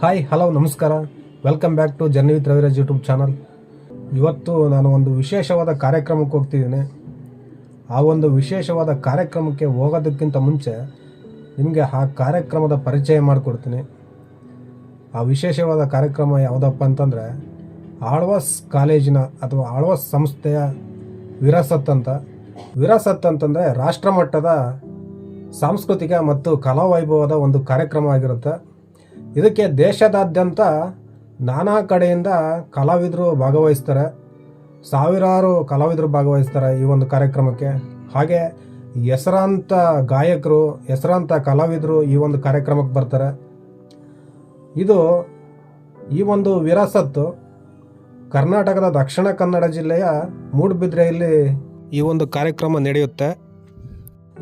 Hi hello ನಮಸ್ಕಾರ. Welcome back to journey with Raviraj YouTube channel ಇವತ್ತು ನಾನು ಒಂದು ವಿಶೇಷವಾದ ಕಾರ್ಯಕ್ರಮಕ್ಕೆ ಹೋಗ್ತಿದ್ದೀನಿ. ಆ ಒಂದು ವಿಶೇಷವಾದ ಕಾರ್ಯಕ್ರಮಕ್ಕೆ ಹೋಗೋದಕ್ಕಿಂತ ಮುಂಚೆ ನಿಮಗೆ ಆ ಕಾರ್ಯಕ್ರಮದ ಪರಿಚಯ ಮಾಡಿಕೊಡ್ತೀನಿ. ಆ ವಿಶೇಷವಾದ ಕಾರ್ಯಕ್ರಮ ಯಾವುದಪ್ಪ ಅಂತಂದರೆ, ಆಳ್ವಾಸ್ ಕಾಲೇಜಿನ ಅಥವಾ ಆಳ್ವಾಸ್ ಸಂಸ್ಥೆಯ ವಿರಾಸತ್ ಅಂತ. ವಿರಾಸತ್ ಅಂತಂದರೆ ರಾಷ್ಟ್ರಮಟ್ಟದ ಸಾಂಸ್ಕೃತಿಕ ಮತ್ತು ಕಲಾವೈಭವದ ಒಂದು ಕಾರ್ಯಕ್ರಮ ಆಗಿರುತ್ತೆ. ಇದಕ್ಕೆ ದೇಶದಾದ್ಯಂತ ನಾನಾ ಕಡೆಯಿಂದ ಕಲಾವಿದರು ಭಾಗವಹಿಸ್ತಾರೆ. ಸಾವಿರಾರು ಕಲಾವಿದರು ಭಾಗವಹಿಸ್ತಾರೆ ಈ ಒಂದು ಕಾರ್ಯಕ್ರಮಕ್ಕೆ. ಹಾಗೆ ಹೆಸರಾಂತ ಗಾಯಕರು, ಹೆಸರಾಂತ ಕಲಾವಿದರು ಈ ಒಂದು ಕಾರ್ಯಕ್ರಮಕ್ಕೆ ಬರ್ತಾರೆ. ಇದು ಈ ಒಂದು ವಿರಾಸತ್ತು ಕರ್ನಾಟಕದ ದಕ್ಷಿಣ ಕನ್ನಡ ಜಿಲ್ಲೆಯ ಮೂಡುಬಿದ್ರೆಯಲ್ಲಿ ಈ ಒಂದು ಕಾರ್ಯಕ್ರಮ ನಡೆಯುತ್ತೆ.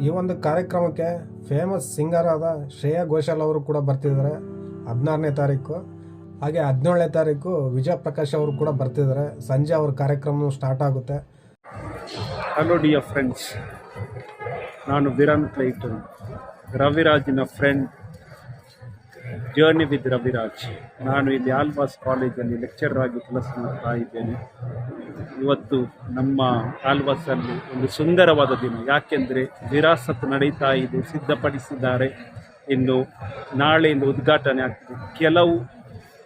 ಈ ಒಂದು ಕಾರ್ಯಕ್ರಮಕ್ಕೆ ಫೇಮಸ್ ಸಿಂಗರ್ ಆದ ಶ್ರೇಯಾ ಘೋಷಾಲ್ ಅವರು ಕೂಡ ಬರ್ತಿದ್ದಾರೆ. ಹದಿನಾರನೇ ತಾರೀಕು, ಹಾಗೆ ಹದಿನೇಳನೇ ತಾರೀಕು ವಿಜಯ ಪ್ರಕಾಶ್ ಅವರು ಕೂಡ ಬರ್ತಿದ್ದಾರೆ. ಸಂಜೆ ಅವ್ರ ಕಾರ್ಯಕ್ರಮ ಸ್ಟಾರ್ಟ್ ಆಗುತ್ತೆ. ಹಲೋ ಡಿಯರ್ ಫ್ರೆಂಡ್ಸ್ ನಾನು ವಿರಾನ್ ಕ್ಲೈಟನ್, ರವಿರಾಜಿನ ಫ್ರೆಂಡ್ ಜರ್ನಿ ವಿತ್ ರವಿರಾಜ್. ನಾನು ಇಲ್ಲಿ ಆಲ್ಬಾಸ್ ಕಾಲೇಜಲ್ಲಿ ಲೆಕ್ಚರರ್ ಆಗಿ ಕೆಲಸ ಮಾಡ್ತಾ ಇದ್ದೇನೆ. ಇವತ್ತು ನಮ್ಮ ಆಲ್ವಾಸಲ್ಲಿ ಒಂದು ಸುಂದರವಾದ ದಿನ. ಯಾಕೆಂದರೆ ವಿರಾಸತ್ ನಡೀತಾ ಇದೆ, ಸಿದ್ಧಪಡಿಸಿದ್ದಾರೆ. ಇನ್ನು ನಾಳೆಯಿಂದ ಉದ್ಘಾಟನೆ ಆಗ್ತದೆ. ಕೆಲವು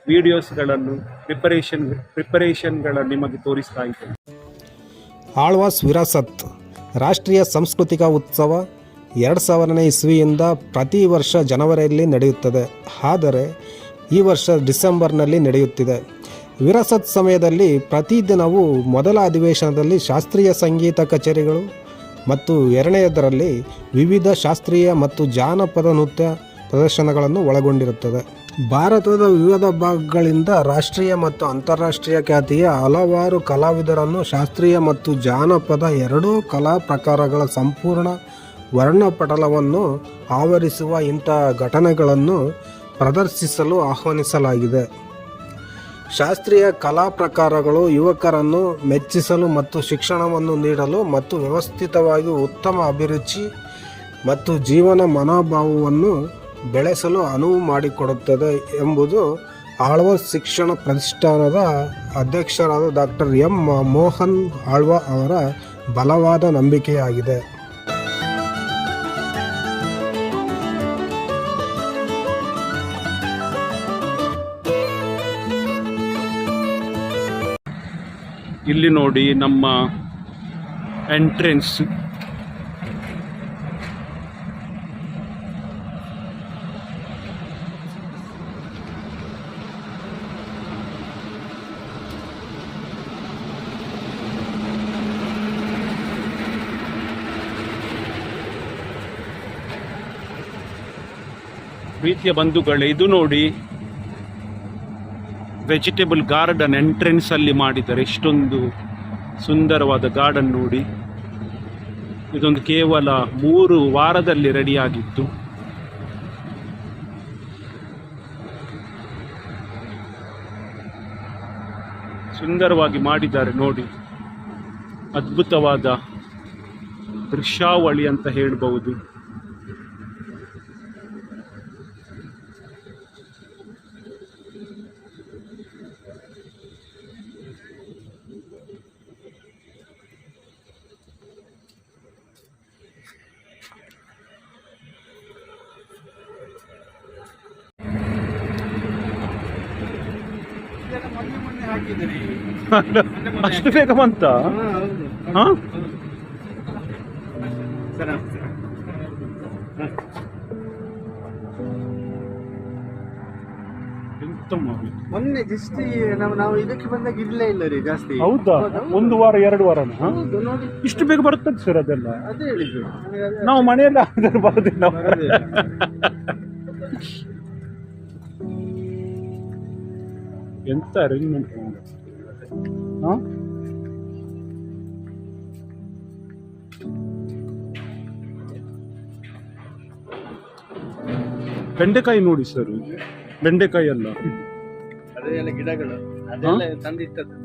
ವಿಡಿಯೋಸ್ಗಳನ್ನು ಪ್ರಿಪರೇಷನ್ ಪ್ರಿಪರೇಷನ್ಗಳನ್ನು ನಿಮಗೆ ತೋರಿಸ್ತಾ ಇದ್ದೇನೆ. ಆಳ್ವಾಸ್ ವಿರಾಸತ್, ರಾಷ್ಟ್ರೀಯ ಸಾಂಸ್ಕೃತಿಕ ಉತ್ಸವ ಎರಡು ಸಾವಿರನೇ ಇಸ್ವಿಯಿಂದ ಪ್ರತಿ ವರ್ಷ ಜನವರಿಯಲ್ಲಿ ನಡೆಯುತ್ತದೆ. ಆದರೆ, ಈ ವರ್ಷ ಡಿಸೆಂಬರ್ನಲ್ಲಿ ನಡೆಯುತ್ತಿದೆ. ವಿರಾಸತ್ ಸಮಯದಲ್ಲಿ ಪ್ರತಿದಿನವೂ ಮೊದಲ ಅಧಿವೇಶನದಲ್ಲಿ ಶಾಸ್ತ್ರೀಯ ಸಂಗೀತ ಕಚೇರಿಗಳು ಮತ್ತು ಎರಡನೆಯದರಲ್ಲಿ ವಿವಿಧ ಶಾಸ್ತ್ರೀಯ ಮತ್ತು ಜಾನಪದ ನೃತ್ಯ ಪ್ರದರ್ಶನಗಳನ್ನು ಒಳಗೊಂಡಿರುತ್ತದೆ. ಭಾರತದ ವಿವಿಧ ಭಾಗಗಳಿಂದ ರಾಷ್ಟ್ರೀಯ ಮತ್ತು ಅಂತಾರಾಷ್ಟ್ರೀಯ ಖ್ಯಾತಿಯ ಹಲವಾರು ಕಲಾವಿದರನ್ನು ಶಾಸ್ತ್ರೀಯ ಮತ್ತು ಜಾನಪದ ಎರಡೂ ಕಲಾ ಪ್ರಕಾರಗಳ ಸಂಪೂರ್ಣ ವರ್ಣಪಟಲವನ್ನು ಆವರಿಸುವ ಇಂಥ ಘಟನೆಗಳನ್ನು ಪ್ರದರ್ಶಿಸಲು ಆಹ್ವಾನಿಸಲಾಗಿದೆ. ಶಾಸ್ತ್ರೀಯ ಕಲಾ ಪ್ರಕಾರಗಳು ಯುವಕರನ್ನು ಮೆಚ್ಚಿಸಲು ಮತ್ತು ಶಿಕ್ಷಣವನ್ನು ನೀಡಲು ಮತ್ತು ವ್ಯವಸ್ಥಿತವಾಗಿ ಉತ್ತಮ ಅಭಿರುಚಿ ಮತ್ತು ಜೀವನ ಮನೋಭಾವವನ್ನು ಬೆಳೆಸಲು ಅನುವು ಮಾಡಿಕೊಡುತ್ತದೆ ಎಂಬುದು ಆಳ್ವ ಶಿಕ್ಷಣ ಪ್ರತಿಷ್ಠಾನದ ಅಧ್ಯಕ್ಷರಾದ ಡಾಕ್ಟರ್ ಎಂ ಮೋಹನ್ ಆಳ್ವ ಅವರ ಬಲವಾದ ನಂಬಿಕೆಯಾಗಿದೆ. ಇಲ್ಲಿ ನೋಡಿ ನಮ್ಮ ಎಂಟ್ರೆನ್ಸ್ ಪ್ರೀತಿಯ ಬಂಧುಗಳೇ ಇದು ನೋಡಿ ವೆಜಿಟೇಬಲ್ ಗಾರ್ಡನ್ ಎಂಟ್ರೆನ್ಸ್ ಅಲ್ಲಿ ಮಾಡಿದ್ದಾರೆ. ಇಷ್ಟೊಂದು ಸುಂದರವಾದ ಗಾರ್ಡನ್ ನೋಡಿ. ಇದೊಂದು ಕೇವಲ ಮೂರು ವಾರದಲ್ಲಿ ರೆಡಿಯಾಗಿತ್ತು ಸುಂದರವಾಗಿ ಮಾಡಿದ್ದಾರೆ ನೋಡಿ. ಅದ್ಭುತವಾದ ದೃಶ್ಯಾವಳಿ ಅಂತ ಹೇಳಬಹುದು. ಅಷ್ಟು ಬೇಗ ಬಂತ? ಹಾ ಮೊನ್ನೆ ಜಸ್ಟ್ ನಾವು ನಾವು ಇದಕ್ಕೆ ಬಂದಾಗ ಇರ್ಲೇ ಇಲ್ಲ ರೀ ಜಾಸ್ತಿ. ಹೌದಾ? ಒಂದು ವಾರ ಎರಡು ವಾರ ಇಷ್ಟು ಬೇಗ ಬರ್ತದೆ ಸರ್ ಅದೆಲ್ಲ? ಅದೇ ಅದೇ- ನಾವು ಮನೆಯಲ್ಲ ಬರೋದಿಲ್ಲ. ಅದೇ. ಎಂತ ಅರೇಂಜ್ಮೆಂಟ್ ಹಾ? ಬೆಂಡೆಕಾಯಿ ನೋಡಿ ಸರ್ ಬೆಂಡೆಕಾಯಿ ಅಲ್ಲ. ಅದೇ ಎಲ್ಲ ಗಿಡಗಳು ಅದೆಲ್ಲ ತಂದಿಟ್ಟದ್ದು.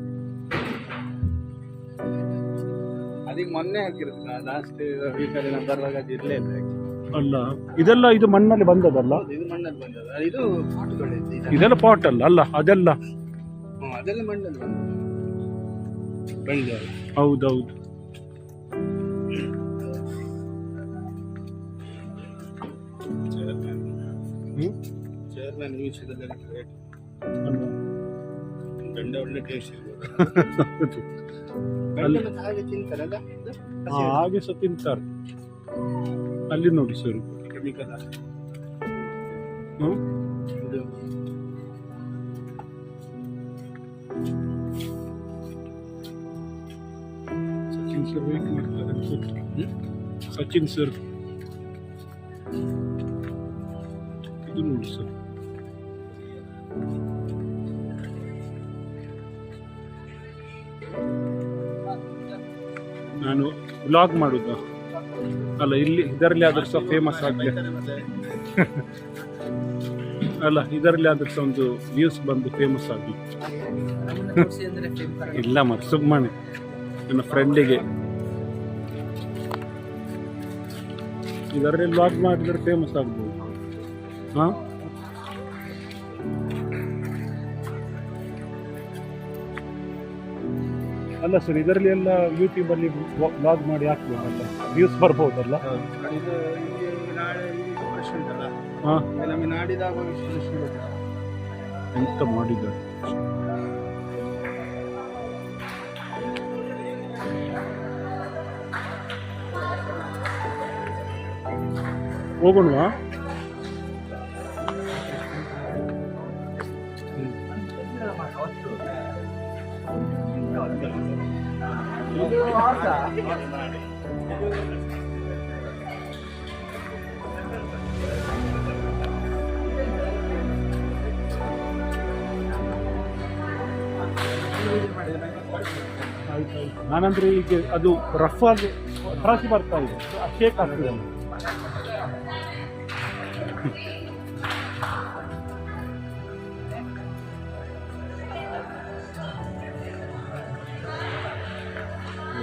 ಅದಕ್ಕೆ ಮೊನ್ನೆ ಹಾಕಿರೋದು. ಲಾಸ್ಟ್ ವೀಕಲ್ಲಿ ನಾವು ಬರುವಾಗ ಅದು ಇರ್ಲೇ ಇಲ್ಲ actually. ಅಲ್ಲ ಇದೆಲ್ಲ ಇದು ಮಣ್ಣಲ್ಲಿ ಬಂದದಲ್ಲ? ಇದು ಮಣ್ಣಲ್ಲಿ ಇದು. ಇದೆಲ್ಲ. ಪಾಟ್ ಅಲ್ಲ ಅಲ್ಲ ಅದೆಲ್ಲ? ಹ್ಮ್, ಅದೆಲ್ಲ ಮಣ್ಣಲ್ಲಿ ಬಂದದ್ದು. ಬಂದದ್ದು ಹೌದೌದು. ಹ್ಮ್? ಚೇರ್ಮನ್ ವಿಷಯದಲ್ಲಿ ಗ್ರೇಟ್ ಅಲ್ಲ. ಗಂಡ ಒಳ್ಳೆ ಟೇಸ್ಟ್ ಹೌದು. ಅಲ್ಲಿ ಗಂಡ ಹಾಗೆ ತಿಂತಾರಲ್ಲ? ಇದು ಹಾ, ಹಾಗೆ ಸಹ ತಿಂತಾರೆ. ಅಲ್ಲಿ ನೋಡಿ ಸರ್. ಸಚಿನ್ ಸರ್ ವೇಟ್ ಮಾಡ್ತಾರೆ ಅನ್ಸುತ್ತೆ. ಸಚಿನ್ ಸರ್ ಇದು ನೋಡಿ ಸರ್. ನಾನು ಬ್ಲಾಗ್ ಮಾಡುದ. ಅಲ್ಲ, ಇಲ್ಲಿ, ಇದರಲ್ಲಿ ಆದ್ರೂ ಸಹ ಫೇಮಸ್ ಆಗಲಿ. ಅಲ್ಲ, ಇದರಲ್ಲಿ ಆದ್ರೂ ಸಹ ಒಂದು ವ್ಯೂಸ್ ಬಂದು ಫೇಮಸ್ ಆಗಲಿ. ಇಲ್ಲ ಮತ್ತೆ ಸುಮ್ಮನೆ ನನ್ನ ಫ್ರೆಂಡಿಗೆ ಇದರಲ್ಲಿ ಲಾಗ್ ಮಾಡಿದ್ರೆ ಫೇಮಸ್ ಆಗ್ಬೋದು. ಹಾ? ಅಲ್ಲ ಸರ್ ಇದರಲ್ಲಿ ಎಲ್ಲ ಯೂಟ್ಯೂಬ್ ಅಲ್ಲಿ ಲಾಗ್ ಮಾಡಿ ಹಾಕ್ಬೋದಲ್ಲ? ವ್ಯೂಸ್ ಬರ್ಬೋದಲ್ಲ? ಇದು ಉಂಟಲ್ಲ? ಹಾ. ನಮಗೆ ನಾಡಿದಾಗ. ಎಂತ ಮಾಡಿದ್ದಾರೆ ಹೋಗೋಣವಾ? ನಾನಂದ್ರೆ ಈಗ ಅದು ರಫ್ ಆಗಿ ರಾಶಿ ಬರ್ತಾ ಇದೆ. ಶೇಕ್ ಆಗ್ತದೆ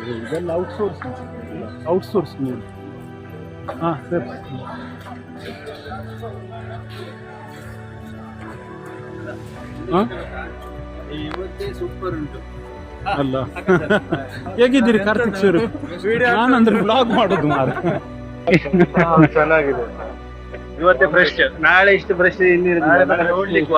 ಇದೆಲ್ಲ ಔಟ್ಸೋರ್ಸ್ ಔಟ್ಸೋರ್ಸ್ ನೀವು. ಹಾಂ ಸರ್. ಹಾಂ? ಇವತ್ತೇ ಸೂಪರ್ ಉಂಟು. ಅಲ್ಲ. ಹೇಗಿದ್ದೀರಿ ಕಾರ್ತಿಕ್ ಸರ್ ನಾನಂದ್ರೆ ಬ್ಲಾಗ್ ಮಾಡೋದು ಮಾರು ಚೆನ್ನಾಗಿದೆ. ಇವತ್ತೇ ಫ್ರೆಶ್ ನಾಳೆ ಇಷ್ಟು ಫ್ರೆಶ್ ಇನ್ನಿರೋದು ನೋಡ್ಲಿಕ್ಕೆ